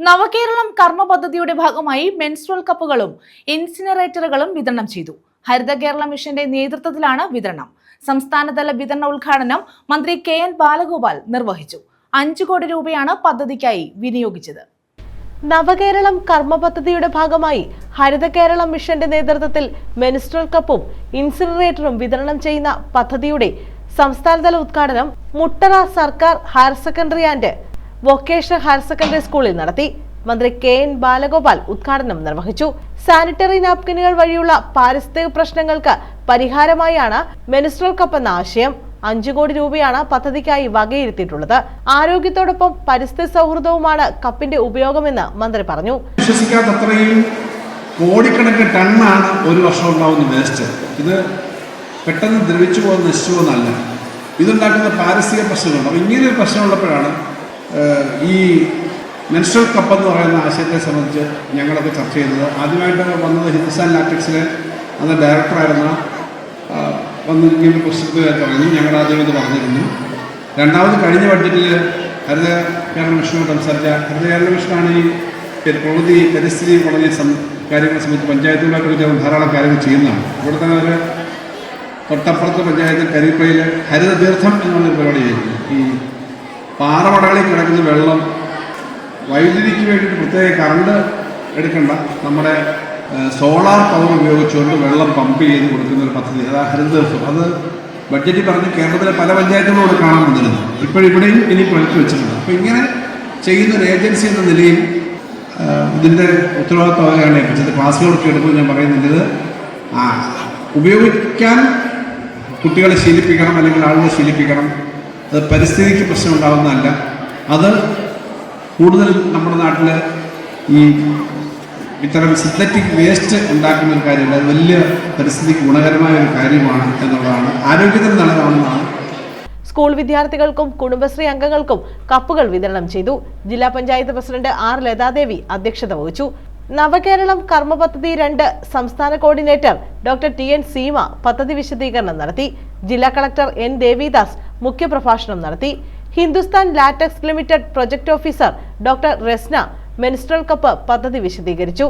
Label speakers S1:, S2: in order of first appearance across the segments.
S1: നവകേരളം കർമ്മ പദ്ധതിയുടെ ഭാഗമായി മെൻസ്ട്രൽ കപ്പുകളും ഇൻസിനറേറ്ററുകളും വിതരണം ചെയ്തു. ഹരിത കേരള മിഷന്റെ നേതൃത്വത്തിലാണ് വിതരണം. സംസ്ഥാനതല വിതരണ ഉദ്ഘാടനം മന്ത്രി കെ എൻ ബാലഗോപാൽ നിർവഹിച്ചു. അഞ്ചു കോടി രൂപയാണ് പദ്ധതിക്കായി വിനിയോഗിച്ചത്.
S2: നവകേരളം കർമ്മ പദ്ധതിയുടെ ഭാഗമായി ഹരിത കേരളം മിഷന്റെ നേതൃത്വത്തിൽ മെനിസ്ട്രൽ കപ്പും ഇൻസിനറേറ്ററും വിതരണം ചെയ്യുന്ന പദ്ധതിയുടെ സംസ്ഥാനതല ഉദ്ഘാടനം മുട്ടറ സർക്കാർ higher secondary and vocational higher secondary സ്കൂളിൽ നടത്തി. മന്ത്രി കെ എൻ ബാലഗോപാൽ ഉദ്ഘാടനം നിർവഹിച്ചു. സാനിറ്ററി നാപ്കിനുകൾ വഴിയുള്ള പാരിസ്ഥിതിക പ്രശ്നങ്ങൾക്ക് പരിഹാരമായാണ് മെനിസ്ട്രൽ കപ്പ് എന്ന ആശയം. അഞ്ചു കോടി രൂപയാണ് പദ്ധതിക്കായി വകയിരുത്തിയിട്ടുള്ളത്. ആരോഗ്യത്തോടൊപ്പം പരിസ്ഥിതി സൗഹൃദവുമാണ് കപ്പിന്റെ ഉപയോഗമെന്ന് മന്ത്രി പറഞ്ഞു.
S3: വിശ്വസിക്കാത്തത്രയും കോടിക്കണക്കിന് ടണ്ണാണ് ഒരു വർഷം ഉണ്ടാവുന്ന വേസ്റ്റ്. ഇത് പെട്ടെന്ന് ദ്രവിച്ചു പോകുന്ന നശിച്ചു പോകുന്നതല്ല. ഇതുണ്ടാക്കുന്ന പാരിസ്ഥിതിക പ്രശ്നങ്ങളുണ്ട്. അപ്പോൾ ഇങ്ങനെ ഒരു പ്രശ്നമുള്ളപ്പോഴാണ് ഈ മെൻസ്ട്രൽ കപ്പ് എന്ന് പറയുന്ന ആശയത്തെ സംബന്ധിച്ച് ഞങ്ങളൊക്കെ ചർച്ച ചെയ്തത്. ആദ്യമായിട്ട് വന്നത് ഹിന്ദുസ്ഥാൻ ലാറ്റിക്സിലെ അന്ന് ഡയറക്ടറായിരുന്ന വന്ന് ഇങ്ങനെ പ്രശ്നത്തിൽ പറഞ്ഞു ഞങ്ങൾ ആദ്യം ഇത് പറഞ്ഞിരുന്നു. രണ്ടാമത് കഴിഞ്ഞ ബഡ്ജറ്റിൽ ഹരിത കേരള മിഷനോട് സംസാരിച്ച ഹരിത കേരള മിഷനാണ് ഈ പരി- പ്രകൃതി പരിസ്ഥിതി തുടങ്ങിയ കാര്യങ്ങളെ സംബന്ധിച്ച് പഞ്ചായത്തുകളായിട്ട് ചേർന്ന് ധാരാളം കാര്യങ്ങൾ ചെയ്യുന്നതാണ്. ഇവിടെ തന്നെ ഒരു തൊട്ടപ്പുറത്ത് പഞ്ചായത്തിൽ കരിപ്പയിൽ ഹരിത തീർത്ഥം എന്നുള്ളൊരു പരിപാടി ചെയ്യുന്നു ഈ പാറമടകളിൽ കിടക്കുന്ന വെള്ളം വൈദ്യുതിക്ക് വേണ്ടിയിട്ട് പ്രത്യേക കറണ്ട് എടുക്കേണ്ട. നമ്മുടെ സോളാർ പവർ ഉപയോഗിച്ചുകൊണ്ട് വെള്ളം പമ്പ് ചെയ്ത് കൊടുക്കുന്ന ഒരു പദ്ധതി. അതാ ഹരിത തീർത്ഥം അത് ബഡ്ജറ്റിൽ പറഞ്ഞ് കേരളത്തിലെ പല പഞ്ചായത്തുകളോട് കാണാൻ വന്നിരുന്നു. ഇപ്പോഴിവിടെയും ഇനി പ്രവർത്തി വെച്ചിട്ടുണ്ട്. അപ്പോൾ ഇങ്ങനെ ചെയ്യുന്ന ഒരു ഏജൻസി എന്ന നിലയിൽ ഇതിന്റെ ഉത്തരവാദിത്വം അവരാണ് ഏൽപ്പിച്ചത്. ക്ലാസ്സുകളൊക്കെ എടുക്കുമ്പോൾ ഞാൻ പറയുന്നത് ഉപയോഗിക്കാൻ കുട്ടികളെ ശീലിപ്പിക്കണം അല്ലെങ്കിൽ ആളുകളെ ശീലിപ്പിക്കണം. അത് പരിസ്ഥിതിക്ക് പ്രശ്നം ഉണ്ടാകുന്നതല്ല അത് കൂടുതൽ നമ്മുടെ നാട്ടിൽ ഈ ഇത്തരം സിന്തറ്റിക് വേസ്റ്റ് ഉണ്ടാക്കുന്ന ഒരു കാര്യമില്ല. അത് വലിയ പരിസ്ഥിതിക്ക് ഗുണകരമായ ഒരു കാര്യമാണ് എന്നുള്ളതാണ്. ആരോഗ്യത്തിന് നല്ലതാണെന്നാണ്.
S2: സ്കൂൾ വിദ്യാർത്ഥികൾക്കും കുടുംബശ്രീ അംഗങ്ങൾക്കും കപ്പുകൾ വിതരണം ചെയ്തു. ജില്ലാ പഞ്ചായത്ത് പ്രസിഡന്റ് ആർ ലതാദേവി അധ്യക്ഷത വഹിച്ചു. നവകേരളം കർമ്മ പദ്ധതി രണ്ട് സംസ്ഥാന coordinator doctor T N Seema പദ്ധതി വിശദീകരണം നടത്തി. ജില്ലാ കളക്ടർ എൻ ദേവിദാസ് മുഖ്യപ്രഭാഷണം നടത്തി. Hindustan Latex Limited project officer doctor Resna menstrual cup പദ്ധതി വിശദീകരിച്ചു.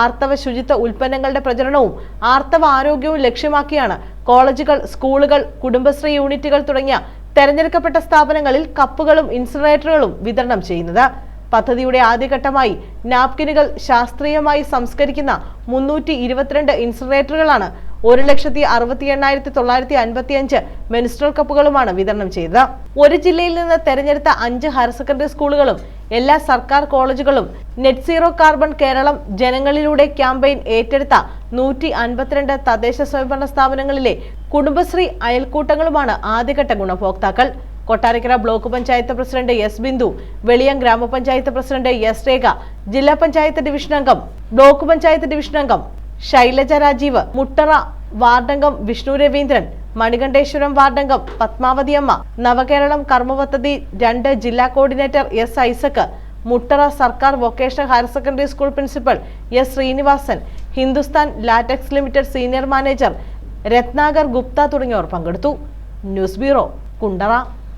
S2: ആർത്തവ ശുചിത്വ ഉൽപ്പന്നങ്ങളുടെ പ്രചരണവും ആർത്തവ ആരോഗ്യവും ലക്ഷ്യമാക്കിയാണ് കോളേജുകൾ സ്കൂളുകൾ കുടുംബശ്രീ യൂണിറ്റുകൾ തുടങ്ങിയ തെരഞ്ഞെടുക്കപ്പെട്ട സ്ഥാപനങ്ങളിൽ കപ്പുകളും ഇൻസിനറേറ്ററുകളും വിതരണം ചെയ്യുന്നത്. പദ്ധതിയുടെ ആദ്യഘട്ടമായി നാപ്കിനുകൾ ശാസ്ത്രീയമായി സംസ്കരിക്കുന്ന മുന്നൂറ്റി ഇരുപത്തിരണ്ട് ഇൻസിനറേറ്ററുകളാണ് ഒരു ലക്ഷത്തി അറുപത്തി എണ്ണായിരത്തി തൊള്ളായിരത്തി അൻപത്തി അഞ്ച് മെനിസ്ട്രൽ കപ്പുകളുമാണ് വിതരണം ചെയ്തത്. ഒരു ജില്ലയിൽ നിന്ന് തെരഞ്ഞെടുത്ത അഞ്ച് ഹയർ സെക്കൻഡറി സ്കൂളുകളും എല്ലാ സർക്കാർ കോളേജുകളും നെറ്റ് സീറോ കാർബൺ കേരളം ജനങ്ങളിലൂടെ ക്യാമ്പയിൻ ഏറ്റെടുത്ത നൂറ്റി അൻപത്തിരണ്ട് തദ്ദേശ സ്വയംഭരണ സ്ഥാപനങ്ങളിലെ കുടുംബശ്രീ അയൽക്കൂട്ടങ്ങളുമാണ് ആദ്യഘട്ട ഗുണഭോക്താക്കൾ. Kottarakkara block panchayat president S Bindu Veliyam grama panchayat president S Rekha ജില്ലാ പഞ്ചായത്ത് ഡിവിഷൻ അംഗം ബ്ലോക്ക് പഞ്ചായത്ത് ഡിവിഷൻ അംഗം ശൈലജ രാജീവ് മുട്ടറ വാർഡംഗം വിഷ്ണു രവീന്ദ്രൻ മണികണ്ഠേശ്വരം വാർഡംഗം പത്മാവതി അമ്മ നവകേരളം കർമ്മ പദ്ധതി രണ്ട് ജില്ലാ കോർഡിനേറ്റർ എസ് ഐസക് മുട്ടറ സർക്കാർ vocational higher secondary school principal S Srinivasan Hindustan Latex Limited senior manager Ratnakar Gupta തുടങ്ങിയവർ പങ്കെടുത്തു. News bureau Kundara.